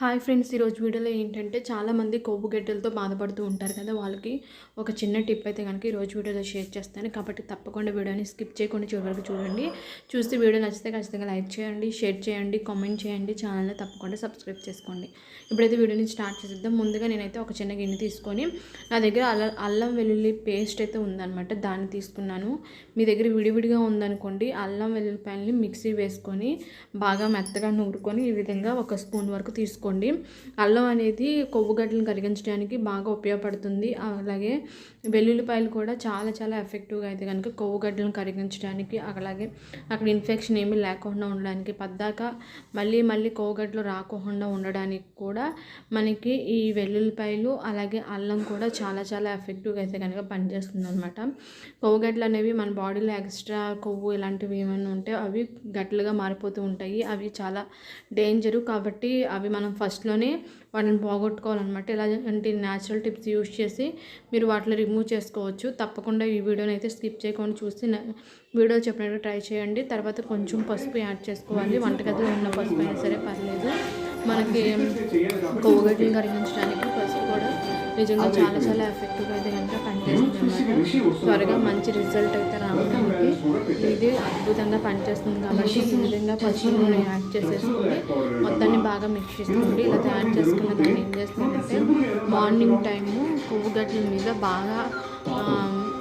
Hi friends ఈరోజు వీడియోలో ఏంటంటే చాలామంది కొవ్వు గడ్డలతో బాధపడుతూ ఉంటారు కదా. వాళ్ళకి ఒక చిన్న టిప్ అయితే కనుక ఈరోజు వీడియోలో షేర్ చేస్తాను. కాబట్టి తప్పకుండా వీడియోని స్కిప్ చేయకుండా చివరికి చూడండి. చూస్తే వీడియో నచ్చితే ఖచ్చితంగా లైక్ చేయండి షేర్ చేయండి కామెంట్ చేయండి ఛానల్ని తప్పకుండా సబ్స్క్రైబ్ చేసుకోండి. ఇప్పుడైతే వీడియోని స్టార్ట్ చేసేద్దాం. ముందుగా నేనైతే ఒక చిన్న గిన్నె తీసుకొని నా దగ్గర అల్లం అల్లం వెల్లుల్లి పేస్ట్ అయితే ఉందన్నమాట. దాన్ని తీసుకున్నాను. మీ దగ్గర విడివిడిగా ఉందనుకోండి అల్లం వెల్లుల్లిపాయలని మిక్సీ వేసుకొని బాగా మెత్తగా నూరుకొని ఈ విధంగా ఒక స్పూన్ వరకు తీసుకోండి తీసుకోండి అల్లం అనేది కొవ్వు గడ్డలను కరిగించడానికి బాగా ఉపయోగపడుతుంది. అలాగే వెల్లుల్లిపాయలు కూడా చాలా చాలా ఎఫెక్టివ్గా అయితే కనుక కొవ్వు గడ్డలను కరిగించడానికి అలాగే అక్కడ ఇన్ఫెక్షన్ ఏమీ లేకుండా ఉండడానికి పద్దాక మళ్ళీ మళ్ళీ కొవ్వుగడ్డలు రాకుండా ఉండడానికి కూడా మనకి ఈ వెల్లుల్లిపాయలు అలాగే అల్లం కూడా చాలా చాలా ఎఫెక్టివ్గా అయితే కనుక పనిచేస్తుంది అనమాట కొవ్వు గడ్డలు అనేవి మన బాడీలో ఎక్స్ట్రా కొవ్వు ఇలాంటివి ఏమైనా ఉంటే అవి గట్లుగా మారిపోతూ ఉంటాయి. అవి చాలా డేంజరు కాబట్టి అవి మనం ఫస్ట్లోనే వాటిని పోగొట్టుకోవాలన్నమాట. ఇలాంటి న్యాచురల్ టిప్స్ యూస్ చేసి మీరు వాటిని రిమూవ్ చేసుకోవచ్చు. తప్పకుండా ఈ వీడియోని అయితే స్కిప్ చేయకుండా చూసి వీడియో చెప్పినట్టు ట్రై చేయండి. తర్వాత కొంచెం పసుపు యాడ్ చేసుకోవాలి. వంటగదిలో ఉన్న పసుపు అయినా సరే పర్లేదు. మనకి కొవ్వుగడ్డలు కరిగించడానికి పసుపు కూడా నిజంగా చాలా చాలా ఎఫెక్టివ్గా అయితే కనుక పనిచేస్తుంది త్వరగా మంచి రిజల్ట్ అయితే రావడానికి ఇది అద్భుతంగా పనిచేస్తుంది కాబట్టి ఈ విధంగా పచ్చిమిర్చి యాడ్ చేసేసుకుని మొత్తాన్ని బాగా మిక్స్ చేసుకోండి. ఇలా తయారు చేసుకున్న దాన్ని ఏం చేస్తామంటే మార్నింగ్ టైము కొవ్వు గడ్డల మీద బాగా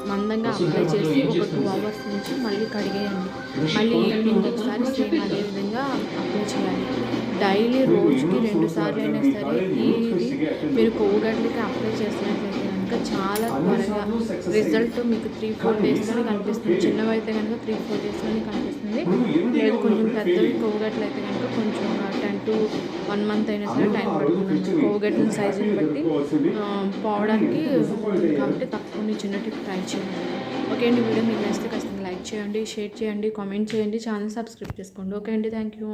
మందంగా అప్లై చేసి ఒక టూ అవర్స్ నుంచి మళ్ళీ కడిగేయండి. మళ్ళీ ఈవినింగ్ ఒకసారి సేమ్ అదే విధంగా అప్లై చేయాలి. డైలీ రోజుకి రెండు సార్లు అయినా సరే ఇది మీరు కొవ్వు గడ్డలకి అప్లై చేసినట్లయితే కనుక చాలా త్వరగా రిజల్ట్ మీకు త్రీ ఫోర్ డేస్లోనే కనిపిస్తుంది. చిన్నవి అయితే కనుక త్రీ ఫోర్ డేస్లోనే కనిపిస్తుంది. లేదు కొంచెం పెద్దవి అయితే కనుక కొంచెం టెన్ టు వన్ మంత్ అయినా సరే టైం పడుతుంది. కొవ్వు గడ్డల సైజుని బట్టి పోవడానికి కాబట్టి తప్పకుండా చిన్న టిప్ ట్రై చేయండి. ఓకే అండి వీడియో మీకు నచ్చితే ఖచ్చితంగా లైక్ చేయండి షేర్ చేయండి కామెంట్ చేయండి ఛానల్ సబ్స్క్రైబ్ చేసుకోండి. ఓకే అండి థ్యాంక్ యూ